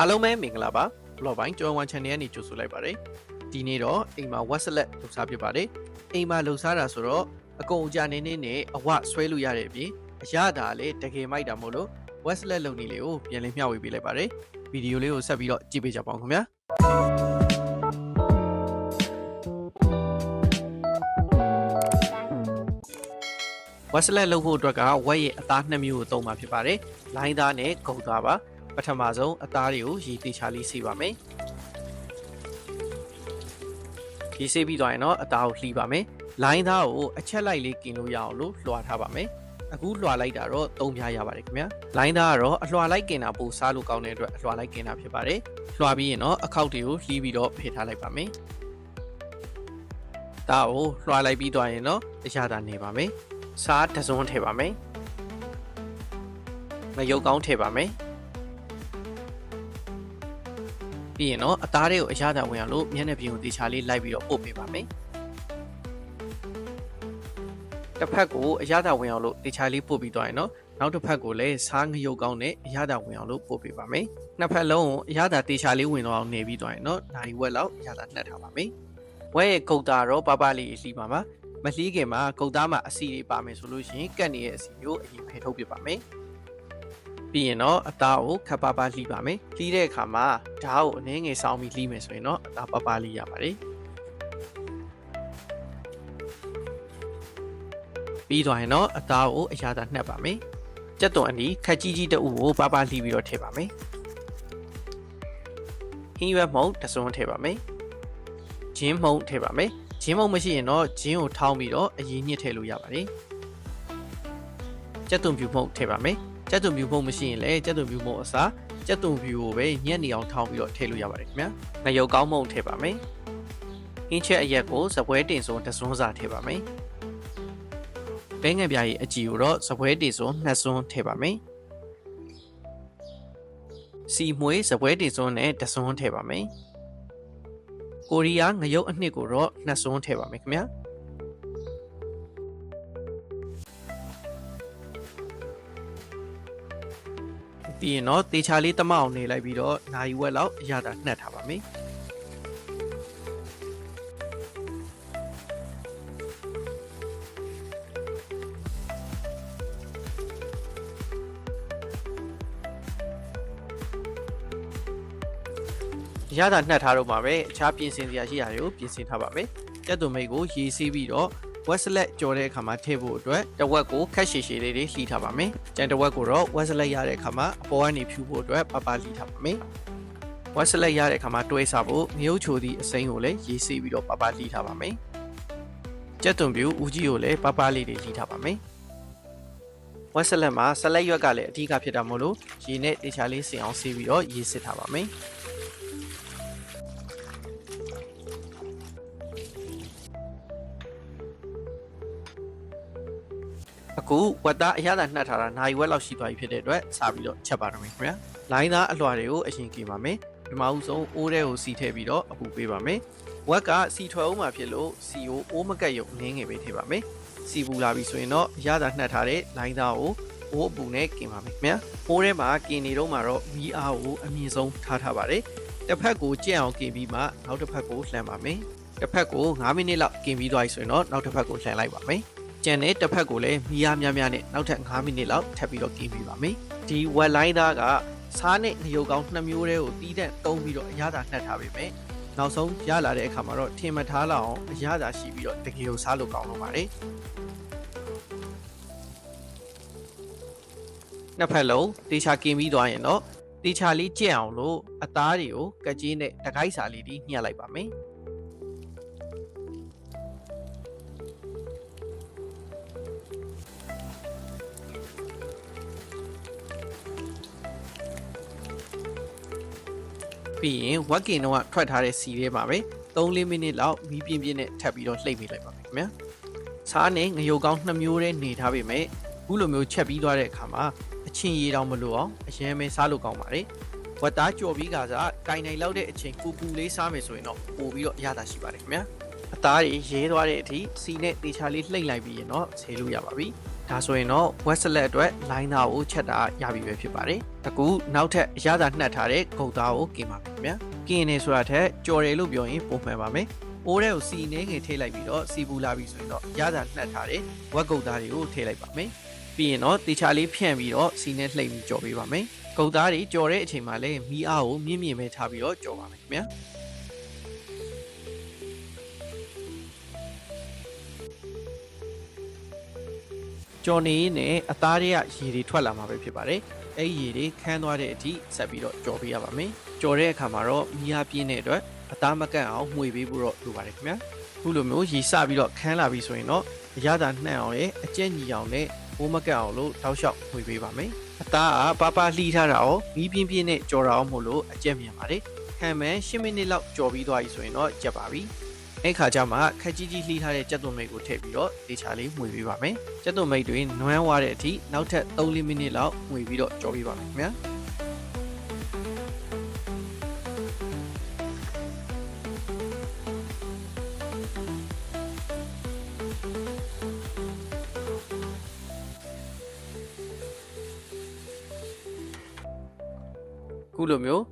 အားလုံးပဲမင်္ဂလာပါ blog ပိုင်းကျော်ဝန် channel ကနေကြိုဆိုလိုက်ပါတယ်ဒီနေ့တော့အိမ်မှာ WhatsApp လှူစားဖြစ်ပါတယ်အိမ်မှာလှူစားတာဆိုတော့အကုန်အကြနေနေနဲ့အဝဆွဲလို့ရတဲ့အပြင်အရသာလည်းတကယ်မိုက်တာမို့လို့ WhatsApp လုံနေလေးကိုပြန်လည်မျှဝေပေးလိုက်ပါတယ်ဗီဒီယိုလေးကိုဆက်ပြီးတော့ကြည့်ပေးကြပါဦးခင်ဗျာဝက်စလက်လုပ်ဖို့အတွက်ကဝက်ရဲ့အသားနှစ်မျိုးကိုသုံးမှာဖြစ်ပါတယ်။လိုင်းသားနဲ့ဂုံသားပါ။ ပထမဆုံးအသားတွေကိုရေသေးချလေးစီပါမယ်။ရေစေးပြီးသွားရင်တော့အသားကိုလှီးပါမယ်။လိုင်းသားကိုအချက်လိုက်လေးกินလို့ရအောင်လို့လွှာထားပါမယ်။အခုလွှာလိုက်တာတော့သုံးပြားရပါတယ်ခင်ဗျာ။လိုင်းသားကတော့အလွှာလိုက်กินတာပိုစားလို့ကောင်းတဲ့အတွက်အလွှာလိုက်กินတာဖြစ်ပါတယ်။လွှာပြီးရင်တော့အခောက်တွေကိုလှီးပြီးတော့ဖယ်ထားလိုက်ပါမယ်။ဒါကိုလွှာလိုက်ပြီးသွားရင်တော့အရသာနေပါမယ်။ စားတစ်စုံထည့်ပါမယ်။ငရုတ်ကောင်းထည့်ပါမယ်။ ပြီးရင်တော့အသားတွေကိုအရသာဝင်အောင်လို့မျက်နှာပြင်ကိုတေချာလေးလိုက်ပြီးတော့ပို့ပေးပါမယ်။တစ်ဖက်ကိုအရသာဝင်အောင်လို့တေချာလေးပို့ပြီးသွားရင်တော့နောက်တစ်ဖက်ကိုလည်းစားငရုတ်ကောင်းနဲ့အရသာဝင်အောင်လို့ပို့ပေးပါမယ်။နှစ်ဖက်လုံးကိုအရသာတေချာလေးဝင်တော့အောင်နေပြီးသွားရင်တော့နိုင်ဝက်လောက်အရသာနှက်ထားပါမယ်။ဝဲရဲ့ကုတ်တာတော့ပပလေးလှီးပါမှာ။မလှီးခင်မှာကုတ်သားမှာအစီတွေပါမယ်ဆိုလို့ရှိရင်ကတ်နေရဲ့အစီကိုအရင်ဖယ်ထုတ်ပြပါမယ် ပြီးရင်တော့အသားကိုခပ်ပါပါလှီးပါမယ်လှီးတဲ့အခါမှာဓာတ်ကိုအနည်းငယ်စောင်းပြီးလှီးမယ်ဆိုရင်တော့အသားပါပါလှီးရပါတယ်ပြီးသွားရင်တော့အသားကိုအရာသာနှက်ပါမယ်ကြက်သွန်အနီခက်ကြီးကြီးတအုပ်ကိုပါပါလှီးပြီးတော့ထည့်ပါမယ်ဟင်းရွက်မုံတစ်စုံထည့်ပါမယ်ဂျင်းမုံထည့်ပါမယ်ဂျင်းမုံမရှိရင်တော့ဂျင်းကိုထောင်းပြီးတော့အရင်ညှစ်ထည့်လို့ရပါတယ်ကြက်သွန်ဖြူမုံထည့်ပါမယ် ကြက်သွန်ဖြူမုံမရှိရင်လည်းကြက်သွန်ဖြူမုံအစားကြက်သွန်ဖြူကိုပဲညက်နေအောင်ထောင်းပြီးတော့ထည့်လို့ရပါတယ်ခင်ဗျာငရုတ်ကောင်းမုံထည့်ပါမယ်ဟင်းချက်အရက်ကိုစပွဲတင်စုံတစ်စွန်းစာထည့်ပါမယ်ပဲငယ်ပြားရဲ့အကြည့်ကိုတော့စပွဲတင်စုံနှစ်စွန်းထည့်ပါမယ်စီမွေးစပွဲတင်စုံနဲ့တစ်စွန်းထည့်ပါမယ်ကိုရီးယားငရုတ်အနှစ်ကိုတော့နှစ်စွန်းထည့်ပါမယ်ခင်ဗျာ ပြီးရင်တော့တေချာလေးတမအောင်နေလိုက်ပြီးတော့နိုင်ဝက်လောက်အရသာနှက်ထားပါမယ်ရတာနှက်ထားတော့မှာပဲအခြားပြင်ဆင်စရာရှိတာတွေကိုပြင်ဆင်ထားပါမယ်ကြက်သွန်မိတ်ကိုရေးဆေးပြီးတော့ ဝက်စလက်ကြော်တဲ့အခါမှာထည့်ဖို့အတွက်တဝက်ကိုခက်ရှည်ရှည်လေးတွေလှီးထားပါမယ်ကြံတဝက်ကိုတော့ဝက်စလက်ရတဲ့အခါမှာအပေါ်ကနေဖြူဖို့အတွက်ပပလှီးထားပါမယ်ဝက်စလက်ရတဲ့အခါမှာတွဲစားဖို့ငရုတ်ချိုသည့်အစိမ်းကိုလည်းရေးဆေးပြီးတော့ပပလှီးထားပါမယ်ကြက်သွန်ပြူဦးကြီးကိုလည်းပပလေးတွေလှီးထားပါမယ်ဝက်စလက်မှာဆလက်ရွက်ကလည်းအဓိကဖြစ်တာမို့လို့ရေနဲ့တေချာလေးစင်အောင်ဆေးပြီးတော့ရေးစစ်ထားပါမယ် အခုဝက်သားအရသာနှက်ထားတာနိုင်ဝက်လောက်ရှိသွားပြီဖြစ်တဲ့အတွက်စပြီးတော့ချက်ပါတော့မယ်ခင်ဗျာလိုင်းသားအလွှာတွေကိုအရင်กินပါမယ်ဒီမှာဥဆုံးအိုးထဲကိုစီထည့်ပြီးတော့အပူပေးပါမယ်ဝက်ကစီထွက်အောင်မှာဖြစ်လို့စီကိုအိုးမကက်ရုံငင်းငယ်ပဲထည့်ပါမယ်စီပူလာပြီဆိုရင်တော့အရသာနှက်ထားတဲ့လိုင်းသားကိုအိုးအပူနဲ့กินပါမယ်ခင်ဗျာအိုးထဲမှာกินနေတော့မှာတော့မီးအားကိုအမြင့်ဆုံးထားထားပါတယ်တစ်ဖက်ကိုကြက်အောင်กินပြီးမှနောက်တစ်ဖက်ကိုလှန်ပါမယ်တစ်ဖက်ကို9မိနစ်လောက်กินပြီးသွားပြီဆိုရင်တော့နောက်တစ်ဖက်ကိုလှန်လိုက်ပါမယ် ကျန်တဲ့တစ်ဖက်ကိုလည်းမီးအားများများနဲ့နောက်ထပ်5မိနစ်လောက်ထပ်ပြီးတော့ကင်းပေးပါမယ်။ဒီ wet line သားကစားနဲ့ငရုတ်ကောင်းနှစ်မျိုးတည်းကိုတီးတဲ့တုံးပြီးတော့အရသာနှက်ထားပေးမယ်။နောက်ဆုံးရလာတဲ့အခါမှာတော့ထင်မထားလောက်အောင်အရသာရှိပြီးတော့တကယ်ကိုစားလို့ကောင်းလို့ပါတယ်။နှစ်ဖက်လုံးတေချာကင်ပြီးသွားရင်တော့တေချာလေးကြက်အောင်လို့အသားတွေကိုကကြေးနဲ့တကိုက်စာလေးတီးညှက်လိုက်ပါမယ်။ ပြီးရင်ဝက်ကင်တော့ထွက်ထားတဲ့စီထဲမှာပဲ3-4မိနစ်လောက်မီးပြင်းပြင်းနဲ့ထပ်ပြီးတော့လှိမ့်ပေးလိုက်ပါမယ်ခင်ဗျာစားနဲ့ငရုတ်ကောင်းနှစ်မျိုးတည်းနေထားပေမဲ့ခုလိုမျိုးချက်ပြီးသွားတဲ့အခါမှာအချင်းရည်တောင်မလို့အောင်အရင်ပဲစားလို့ကောင်းပါတယ်ဝက်သားကြော်ပြီးကစားကင်နိုင်လောက်တဲ့အချိန်ပူပူလေးစားမယ်ဆိုရင်တော့ပို့ပြီးတော့အရသာရှိပါတယ်ခင်ဗျာ အသားတွေရဲသွားတဲ့အထိစီနဲ့တေချာလေးလှိမ့်လိုက်ပြီးရင်တော့ဆေးလို့ရပါပြီ ဒါဆိုရင်တော့ wet select အတွက် line သားကိုချက်တာရပြီပဲဖြစ်ပါတယ်အခုနောက်ထပ်အရသာနှက်ထားတဲ့ဂုတ်သားကိုกินပါမယ်ခင်ဗျာกินနေဆိုတာထက်ကြော်တယ်လို့ပြောရင်ပုံမှန်ပါမယ်အိုးထဲကိုစီနေငယ်ထည့်လိုက်ပြီးတော့စီပူလာပြီဆိုရင်တော့ရသာနှက်ထားတဲ့ဝက်ဂုတ်သားတွေကိုထည့်လိုက်ပါမယ်ပြီးရင်တော့တေချာလေးဖြန့်ပြီးတော့စီနဲ့လှိမ့်ပြီးကြော်ပေးပါမယ်ဂုတ်သားတွေကြော်တဲ့အချိန်မှာလည်းမီးအားကိုမြင့်မြင့်ပဲထားပြီးတော့ကြော်ပါမယ်ခင်ဗျာ ကြော်နေနဲ့အသားတွေကရေတွေထွက်လာမှာပဲဖြစ်ပါတယ်။အဲ့ဒီရေတွေခန်းသွားတဲ့အထိဆက်ပြီးတော့ကြော်ပေးရပါမယ်။ကြော်တဲ့အခါမှာတော့မီးအားပြင်းတဲ့အတွက်အသားမကန့်အောင်မှွေပေးဖို့တော့လိုပါတယ်ခင်ဗျာ။ခုလိုမျိုးရေစပြီးတော့ခန်းလာပြီဆိုရင်တော့အရသာနှံ့အောင်ရဲ့အကျက်ညီအောင်နဲ့ဘိုးမကန့်အောင်လို့တောက်လျှောက်မှွေပေးပါမယ်။အသားကပါပါလှီးထားတာကိုမီးပြင်းပြင်းနဲ့ကြော်တာအောင်မို့လို့အကျက်မြန်ပါတယ်။ခံမှန်10မိနစ်လောက်ကြော်ပြီးသွားပြီဆိုရင်တော့ကျက်ပါပြီ။ အဲ့ခါကျမှခက်ကြီးကြီးလှီးထားတဲ့ကြက်သွန်မိတ်ကိုထည့်ပြီးတော့တေချာလေးမှွေပေးပါမယ်။ကြက်သွန်မိတ်တွေနွမ်းသွားတဲ့အထိနောက်ထပ်3-4မိနစ်လောက်မှွေပြီးတော့ကြော်ပေးပါမယ်ခင်ဗျာ။ခုလိုမျိုး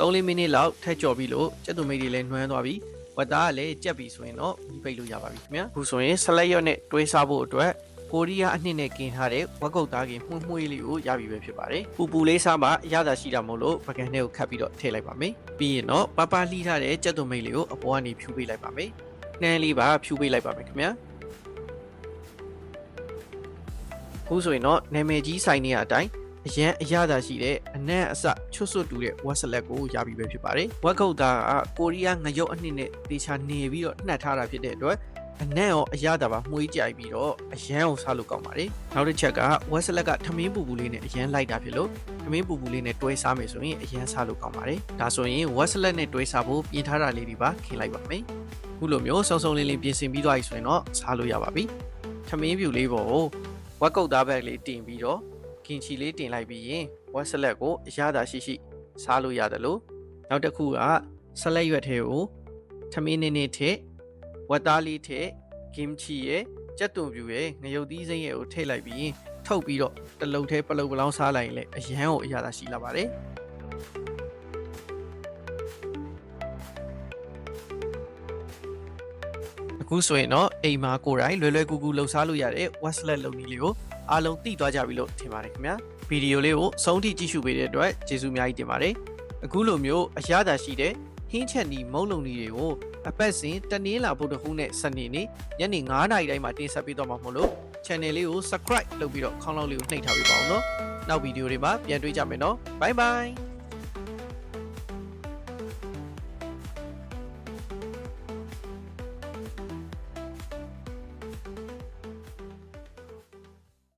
3-4မိနစ်လောက်ထည့်ကြော်ပြီးလို့ကြက်သွန်မိတ်တွေလည်းနွမ်းသွားပြီ။ ဝတ်သားကလည်းကြက်ပြီဆိုရင်တော့မီးပိတ်လို့ရပါပြီခင်ဗျာ။အခုဆိုရင်ဆလက်ရွက်နဲ့တွဲစားဖို့အတွက်ကိုရီးယားအနှစ်နဲ့กินထားတဲ့ဝက်ကုတ်သားကင်မှုန့်မှုန့်လေးကိုရပြီပဲဖြစ်ပါတယ်။ပူပူလေးစားမှအရသာရှိတာမို့လို့ပကံထဲကိုခတ်ပြီးတော့ထည့်လိုက်ပါမယ်။ပြီးရင်တော့ပပလှီးထားတဲ့ကြက်သွန်မိတ်လေးကိုအပေါ်ကနေဖြူပေးလိုက်ပါမယ်။နှမ်းလေးပါဖြူပေးလိုက်ပါမယ်ခင်ဗျာ။အခုဆိုရင်တော့နာမည်ကြီးဆိုင်နေရအတိုင်း အရန်အရသာရှိတဲ့အနံ့အစချွတ်ဆွတ်တူတဲ့ဝက်ဆလက်ကိုရပြီပဲဖြစ်ပါတယ်။ဝက်ကုတ်သားကကိုရီးယားငရုတ်အနှစ်နဲ့တေချာနေပြီးတော့နှက်ထားတာဖြစ်တဲ့အတွက်အနံ့ရောအရသာပါမှုေးကြိုက်ပြီးတော့အရန်ကိုစားလို့ကောင်းပါတယ်။နောက်တစ်ချက်ကဝက်ဆလက်ကထမင်းပူပူလေးနဲ့အရန်လိုက်တာဖြစ်လို့ထမင်းပူပူလေးနဲ့တွဲစားမယ်ဆိုရင်အရန်စားလို့ကောင်းပါတယ်။ဒါဆိုရင်ဝက်ဆလက်နဲ့တွဲစားဖို့ပြင်ထားတာလေးတွေပါခင်းလိုက်ပါမယ်။ခုလိုမျိုးစုံစုံလင်းလင်းပြင်ဆင်ပြီးသွားပြီဆိုရင်တော့စားလို့ရပါပြီ။ထမင်းပြူလေးပေါ်ကိုဝက်ကုတ်သားဘက်လေးတင်ပြီးတော့ ကင်ချီလေးတင်လိုက်ပြီးရင်ဝက်ဆလက်ကိုအရသာရှိရှိစားလို့ရတယ်လို့နောက်တစ်ခုကဆလက်ရွက်ထဲကိုထမင်းနေနေထည့်ဝက်သားလေးထည့်ကင်ချီရဲ့ကြက်သွန်ပြူရဲ့ငရုတ်သီးစိမ့်ရဲ့ကိုထည့်လိုက်ပြီးရင်ထုတ်ပြီးတော့တလုံးထဲပလုတ်ပလောင်းစားလိုက်ရင်လည်းအရန်ကိုအရသာရှိလာပါတယ် အခုဆိုရင်တော့အိမ်မှာကိုယ်တိုင်လွယ်လွယ်ကူကူလှူစားလို့ရတဲ့ Westlet လုံနည်းလေးကိုအားလုံးသိသွားကြပြီလို့ထင်ပါတယ်ခင်ဗျာဗီဒီယိုလေးကိုအဆုံးထိကြည့်ရှုပေးတဲ့အတွက်ကျေးဇူးအများကြီးတင်ပါတယ်အခုလိုမျိုးအရသာရှိတဲ့ဟင်းချက်နီမုံလုံနီတွေကိုအပတ်စဉ်တနင်္လာဗုဒ္ဓဟူးနဲ့စနေနေ့ညနေ9:00နာရီတိုင်းမှာတင်ဆက်ပေးတော့မှာမို့လို့ channel လေးကို subscribe လုပ်ပြီးတော့ခေါင်းလောင်းလေးကိုနှိပ်ထားပေးပါအောင်နော်နောက်ဗီဒီယိုတွေမှာပြန်တွေ့ကြမယ်နော် bye bye